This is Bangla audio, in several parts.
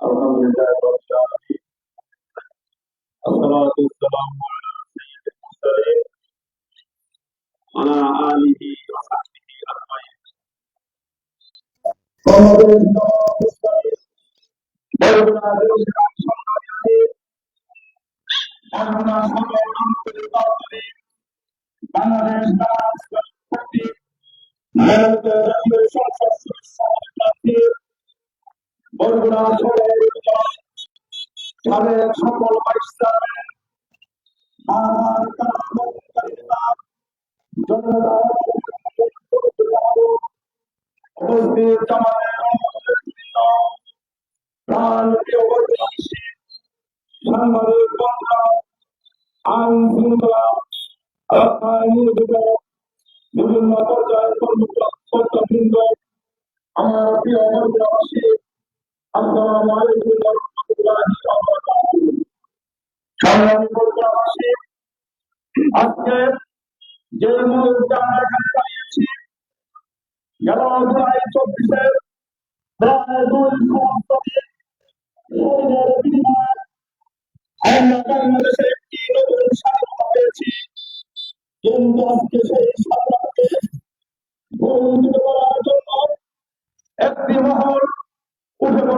الحمد لله رب العالمين الصلاة والسلام على سيد المرسلين وعلى آله وصحبه أجمعين আমাদের নমস্কার বরগুনা জেলার সম্মানিত বরগুনা সদর আন্তর্জাতিক বাংলাদেশ দাস পার্টি ভারতের জাতীয় সংসদ সদস্য প্রার্থী বরগুনা সাবেক সকল ভাইস সাংবাদিক বন্ধুরা, আইন শৃঙ্খলা রক্ষায় নিয়োজিত বিভিন্ন পর্যায়ের আমার প্রিয় বন্ধুরাবাসী আজকে যে মুহূর্তে আমরা এখানে দাঁড়িয়েছি গেল জুলাই একটি নতুন স্বাধীনতা পেয়েছি কিন্তু আজকে জন্য একটি মহল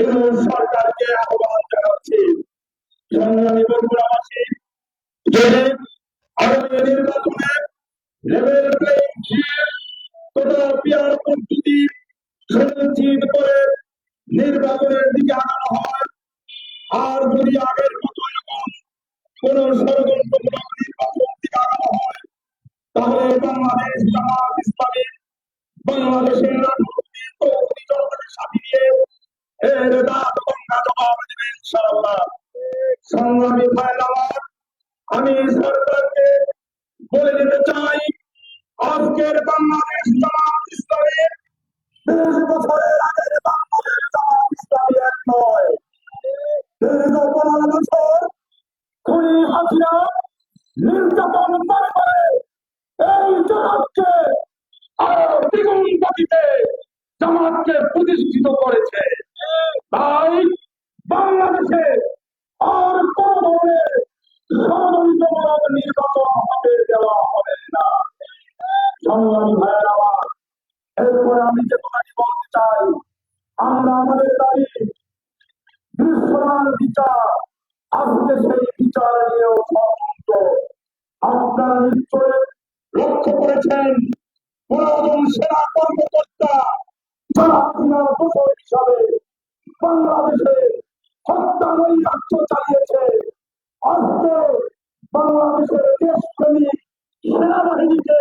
এবং সরকারকে আহ্বান জানাচ্ছি। সংগ্রামী করে নির্বাচনের দিকে আগানো হয়। আর যদি আগের মতো এরকম কোন ষড়যন্ত্রমূলক নির্বাচন দিকে আগানো হয়, তাহলে বাংলাদেশ জামাত ইসলামী বাংলাদেশের রাজনৈতিক সাথে নিয়ে আমি সরকারকে বলে দিতে চাই, আজকের বাংলাদেশ জামাত ইসলামের বছরের আগের বাংলাদেশ ইসলামী এক নয়। দীর্ঘ পনেরো বছর খুনি হাসিনা নির্যাতন করে করে এই জামাতকে আরও দ্বিগুণ গতিতে জামাতকে প্রতিষ্ঠিত করেছে। সংগ্রামী ভাইয়ের এরপরে আমি যে কথাটি বলতে চাই, আমরা আমাদের দাবি দৃশ্যমান বিচার, আজকে সেই বিচার নিয়েও আপনারা লক্ষ্য করেছেন পুরাতন সেনা কর্মকর্তা হিসাবে বাংলাদেশে হত্যা নৈরাজ্য চালিয়েছে। আজকে বাংলাদেশের দেশপ্রেমিক সেনাবাহিনীকে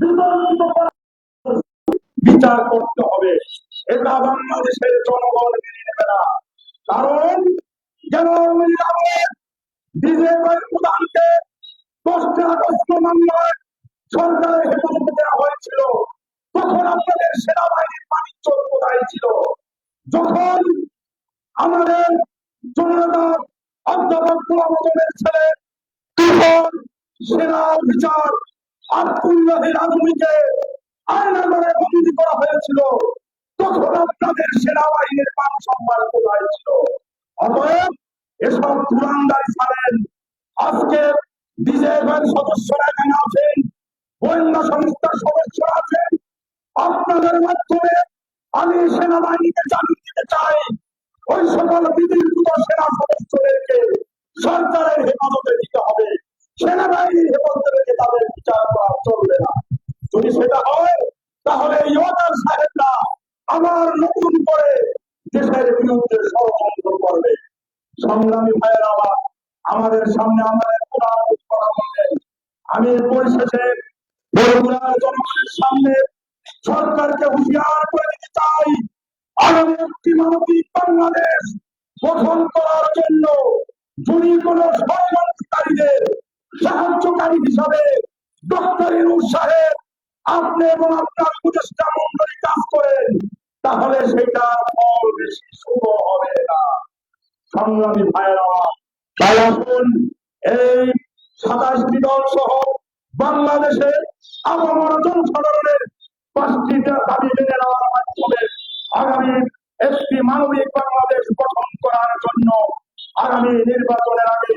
বিতর্কিত করা বিচার করতে হবে এটা বাংলাদেশের জনগণ মেনে নেবে না কারণ যেমন বিজেপির প্রধানকে দশটা আগস্ট মামলায় সরকারের হেফাজতে দেওয়া হয়েছিল। তখন আপনাদের সেনাবাহিনীর বাণিজ্য কোথায় ছিল? যখন আমাদের জনতা অধ্যাপক গোলামের ছেলে তখন সেনা বিচার আব্দুল্লাহ রাজনীকে আয়নাগরে বন্দি করা হয়েছিল। তখন আপনাদের সেনাবাহিনীর মান সম্মান কোথায় ছিল? অতএব এসব ধুরান্দারি ছাড়েন। আজকে বিজেপির সদস্যরা এখানে আছেন, গোয়েন্দা সংস্থার সদস্যরা আছেন। আপনাদের মাধ্যমে আমি সেনাবাহিনীকে জানিয়ে দিতে চাই, ওই সকল বিধিভূত সেনা সদস্যদেরকে সরকারের হেফাজতে দিতে হবে। সেনাবাহিনীর হেফাজতে রেখে তাদের বিচার করা চলবে না। যদি সেটা হয় তাহলে ইয়োদার সাহেবরা আবার নতুন করে আমাদের সামনে আমাদের আমি পরিশেষে সামনে সরকারকে করে দিতে চাই। বাংলাদেশ গঠন করার জন্য যদি কোন ষড়যন্ত্রকারীদের সাহায্যকারী হিসাবে ডক্টর সাহেব আপনি এবং আপনার মন্ডলী কাজ করেন, তাহলে সেটা ফল। সংগ্রামী ভাইয়েরা তাই আসুন এই সহ বাংলাদেশে জনসাধারণের পাঁচটি দাবি মেনে নেওয়ার মাধ্যমে আগামী একটি মানবিক বাংলাদেশ গঠন করার জন্য আগামী নির্বাচনের আগে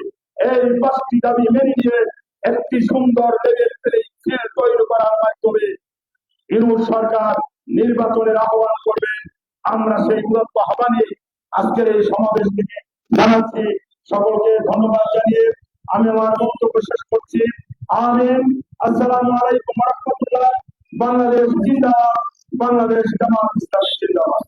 এই পাঁচটি দাবি মেনে নিয়ে একটি সুন্দর লেভেল প্লেইং ফিল্ড তৈরি করার মাধ্যমে সরকার নির্বাচনের আহ্বান করবে। আমরা সেই গুরুত্ব আহ্বানে আজকের এই সমাবেশ থেকে জানাচ্ছি সকলকে ধন্যবাদ জানিয়ে আমি আমার বক্তব্য শেষ করছি। আমিন। আসসালামু আলাইকুম রহমতুল্লাহ। বাংলাদেশ জিন্দাবাদ। বাংলাদেশ জামাত ইসলামী জিন্দাবাদ।